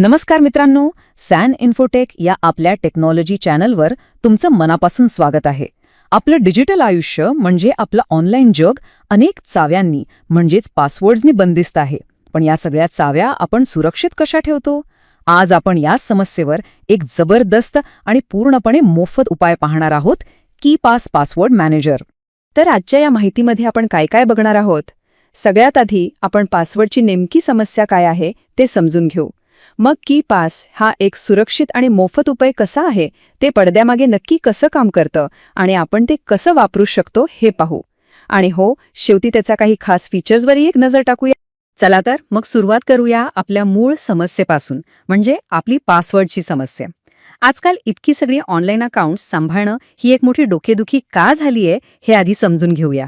नमस्कार मित्रांनो San infotech या आपल्या टेक्नॉलॉजी चॅनलवर तुमचं मनापासून स्वागत आहे. आपलं डिजिटल आयुष्य म्हणजे आपलं ऑनलाईन जग अनेक चाव्यांनी म्हणजेच पासवर्ड्सनी बंदिस्त आहे. पण या सगळ्या चाव्या आपण सुरक्षित कशा ठेवतो? आज आपण या समस्येवर एक जबरदस्त आणि पूर्णपणे मोफत उपाय पाहणार आहोत की पास पासवर्ड मॅनेजर. तर आजच्या या माहितीमध्ये आपण काय काय बघणार आहोत? सगळ्यात आधी आपण पासवर्डची नेमकी समस्या काय आहे ते समजून घेऊ. मग की पास हा एक सुरक्षित आणि मोफत उपाय कसा आहे? ते पडद्यामागे नक्की कसं काम करतं? आणि आपण ते कसं वापरू शकतो हे पाहू. आणि हो शेवटी त्याचा काही खास फीचर्सवरही एक नजर टाकूया. चला तर मग सुरुवात करूया आपल्या मूळ समस्येपासून म्हणजे आपली पासवर्डची समस्या. आजकाल इतकी सगळी ऑनलाईन अकाउंट्स सांभाळणं ही एक मोठी डोकेदुखी का झालीये हे आधी समजून घेऊया.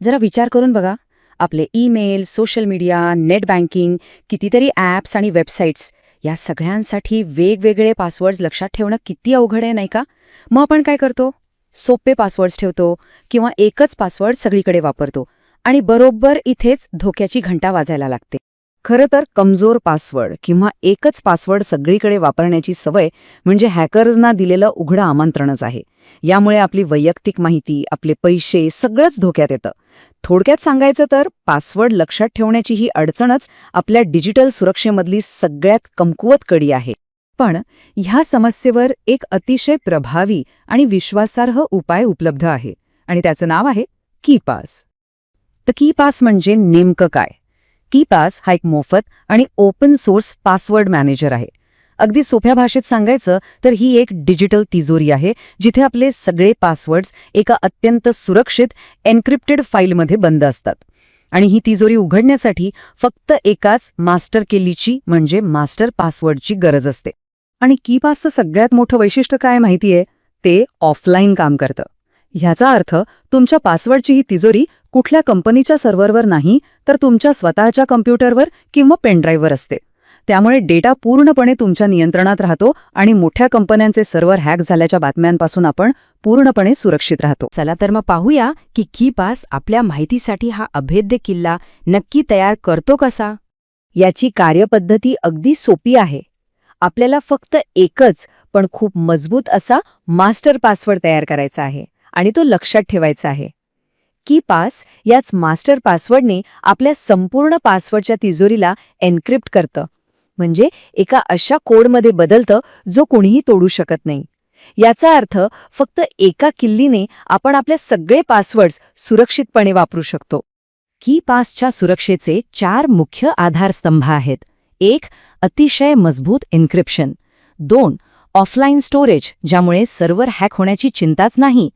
जरा विचार करून बघा. आपले email social media net banking कितीतरी ॲप्स आणि वेबसाईट्स या सगळ्यांसाठी वेगवेगळे पासवर्ड्स लक्षात ठेवणं किती अवघड आहे नाही का? मग आपण काय करतो? सोपे पासवर्ड्स ठेवतो किंवा एकच पासवर्ड सगळीकडे वापरतो आणि बरोबर इथेच धोक्याची घंटा वाजायला लागते. खरं तर कमजोर पासवर्ड किंवा एकच पासवर्ड सगळीकडे वापरण्याची सवय म्हणजे हॅकर्सना दिलेलं उघडं आमंत्रणच आहे. यामुळे आपली वैयक्तिक माहिती आपले पैसे सगळंच धोक्यात येतं. थोडक्यात सांगायचं तर पासवर्ड लक्षात ठेवण्याची ही अडचणच आपल्या डिजिटल सुरक्षेमधली सगळ्यात कमकुवत कडी आहे. पण ह्या समस्येवर एक अतिशय प्रभावी आणि विश्वासार्ह उपाय उपलब्ध आहे आणि त्याचं नाव आहे कीपास तर कीपास म्हणजे नेमकं काय? कीपास हा एक मोफत आणि ओपन सोर्स पासवर्ड मॅनेजर आहे. अगदी सोप्या भाषेत सांगायचं तर ही एक डिजिटल तिजोरी आहे जिथे आपले सगळे पासवर्ड्स एका अत्यंत सुरक्षित एन्क्रिप्टेड फाईलमध्ये बंद असतात. आणि ही तिजोरी उघडण्यासाठी फक्त एकाच मास्टर केलीची म्हणजे मास्टर पासवर्डची गरज असते. आणि कीपासचं सगळ्यात मोठं वैशिष्ट्य काय माहितीये? ते ऑफलाईन काम करतं. ह्याचा अर्थ तुमच्या पासवर्डची ही तिजोरी कुठल्या कंपनीच्या सर्व्हरवर नाही तर तुमच्या स्वतःच्या कम्प्युटरवर किंवा पेनड्राईव्हवर असते. त्यामुळे डेटा पूर्णपणे तुमच्या नियंत्रणात राहतो आणि मोठ्या कंपन्यांचे सर्व्हर हॅक झाल्याच्या बातम्यांपासून आपण पूर्णपणे सुरक्षित राहतो. चला तर मग पाहूया की कीपास आपल्या माहितीसाठी हा अभेद्य किल्ला नक्की तयार करतो कसा? याची कार्यपद्धती अगदी सोपी आहे. आपल्याला फक्त एकच पण खूप मजबूत असा मास्टर पासवर्ड तयार करायचा आहे. आणि तो लक्षात ठेवायचा आहे. की पास याच मास्टर पासवर्डने आपल्या संपूर्ण पासवर्डच्या तिजोरीला एन्क्रिप्ट करतं. म्हणजे एका अशा कोडमध्ये बदलतं जो कोणीही तोडू शकत नाही. याचा अर्थ फक्त एका किल्लीने आपण आपले सगळे पासवर्ड्स सुरक्षितपणे वापरू शकतो. की पासच्या सुरक्षेचे चार मुख्य आधारस्तंभ आहेत. एक अतिशय मजबूत एन्क्रिप्शन. दोन ऑफलाईन स्टोरेज ज्यामुळे सर्व्हर हॅक होण्याची चिंताच नाही.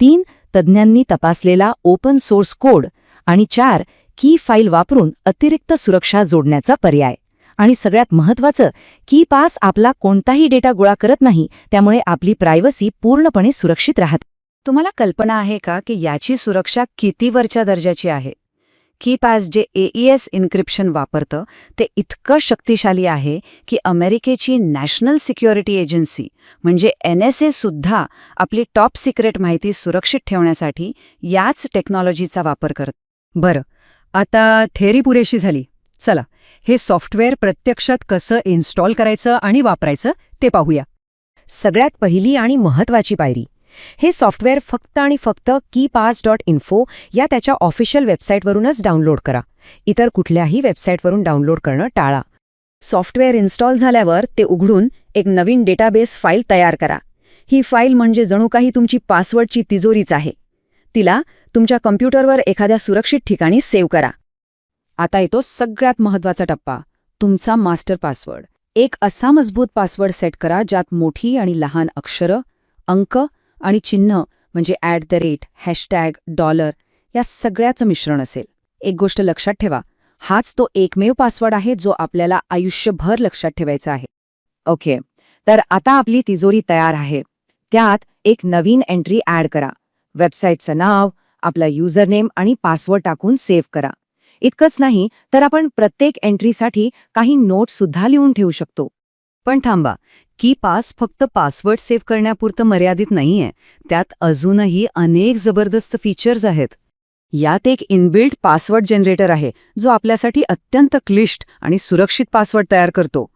तीन तज्ज्ञांनी तपासलेला ओपन सोर्स कोड आणि चार की फाईल वापरून अतिरिक्त सुरक्षा जोडण्याचा पर्याय. आणि सगळ्यात महत्वाचं की पास आपला कोणताही डेटा गोळा करत नाही त्यामुळे आपली प्रायव्हसी पूर्णपणे सुरक्षित राहते. तुम्हाला कल्पना आहे का की याची सुरक्षा किती वरच्या दर्जाची आहे? कीपॅस जे एईएस इन्क्रिप्शन वापरतं ते इतकं शक्तिशाली आहे की अमेरिकेची नॅशनल सिक्युरिटी एजन्सी म्हणजे एन एस ए सुद्धा आपली टॉप सिक्रेट माहिती सुरक्षित ठेवण्यासाठी याच टेक्नॉलॉजीचा वापर करत. बरं आता थेरी पुरेशी झाली. चला हे सॉफ्टवेअर प्रत्यक्षात कसं इन्स्टॉल करायचं आणि वापरायचं ते पाहूया. सगळ्यात पहिली आणि महत्वाची पायरी हे सॉफ्टवेअर फक्त आणि फक्त कीपास डॉट इन्फो या त्याच्या ऑफिशियल वेबसाईटवरूनच डाउनलोड करा. इतर कुठल्याही वेबसाईटवरून डाउनलोड करणं टाळा. सॉफ्टवेअर इन्स्टॉल झाल्यावर ते उघडून एक नवीन डेटाबेस फाईल तयार करा. ही फाईल म्हणजे जणू काही तुमची पासवर्डची तिजोरीच आहे. तिला तुमच्या कम्प्युटरवर एखाद्या सुरक्षित ठिकाणी सेव्ह करा. आता येतो सगळ्यात महत्त्वाचा टप्पा तुमचा मास्टर पासवर्ड. एक असा मजबूत पासवर्ड सेट करा ज्यात मोठी आणि लहान अक्षरं अंक आणि चिन्ह म्हणजे at the rate hashtag dollar या सगळ्याचं मिश्रण असेल. एक गोष्ट लक्षात ठेवा हाच तो एकमेव पासवर्ड आहे जो आपल्याला आयुष्यभर लक्षात ठेवायचा आहे. ओके तर आता आपली तिजोरी तयार आहे. त्यात एक नवीन एंट्री ॲड करा. वेबसाईटचं नाव आपला युजरनेम आणि पासवर्ड टाकून सेव्ह करा. इतकंच नाही तर आपण प्रत्येक एंट्रीसाठी काही नोट्ससुद्धा लिहून ठेवू शकतो. पण थांबा की पास फक्त पासवर्ड सेव्ह करण्यापुरतं मर्यादित नाहीये. त्यात अजूनही अनेक जबरदस्त फीचर्स आहेत. यात एक इनबिल्ट पासवर्ड जनरेटर आहे जो आपल्यासाठी अत्यंत क्लिष्ट आणि सुरक्षित पासवर्ड तयार करतो.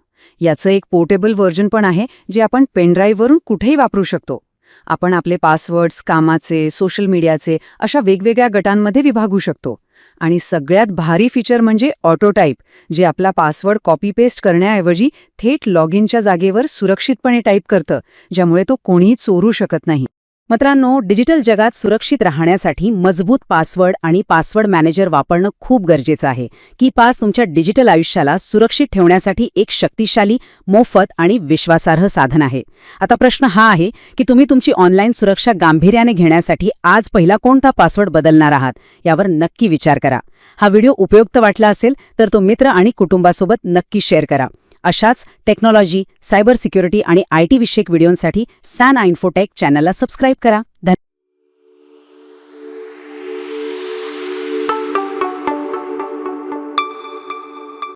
याचं एक पोर्टेबल व्हर्जन पण आहे जे आपण पेनड्राईव्हवरून कुठेही वापरू शकतो. आपण आपले पासवर्ड्स कामाचे सोशल मीडियाचे अशा वेगवेगळ्या गटांमध्ये विभागू शकतो. आणि सगळ्यात भारी फीचर म्हणजे ऑटोटाईप जे आपला पासवर्ड कॉपी पेस्ट करण्याऐवजी थेट लॉग इनच्या जागेवर सुरक्षितपणे टाईप करतं ज्यामुळे तो कोणीही चोरू शकत नाही. मित्रांनो डिजिटल जगात सुरक्षित राहण्यासाठी मजबूत पासवर्ड आणि पासवर्ड मॅनेजर वापरणं खूप गरजेचं आहे की पास तुमच्या डिजिटल आयुष्याला सुरक्षित ठेवण्यासाठी एक शक्तिशाली मोफत आणि विश्वासार्ह साधन आहे. आता प्रश्न हा आहे की तुम्ही तुमची ऑनलाईन सुरक्षा गांभीर्याने घेण्यासाठी आज पहिला कोणता पासवर्ड बदलणार आहात यावर नक्की विचार करा. हा व्हिडिओ उपयुक्त वाटला असेल तर तो मित्र आणि कुटुंबासोबत नक्की शेअर करा. अशाच टेक्नॉलॉजी सायबर सिक्युरिटी आणि आय टी विषयक व्हिडिओंसाठी सॅन आयन्फोटेक चॅनलला सबस्क्राईब करा. धन्यवाद.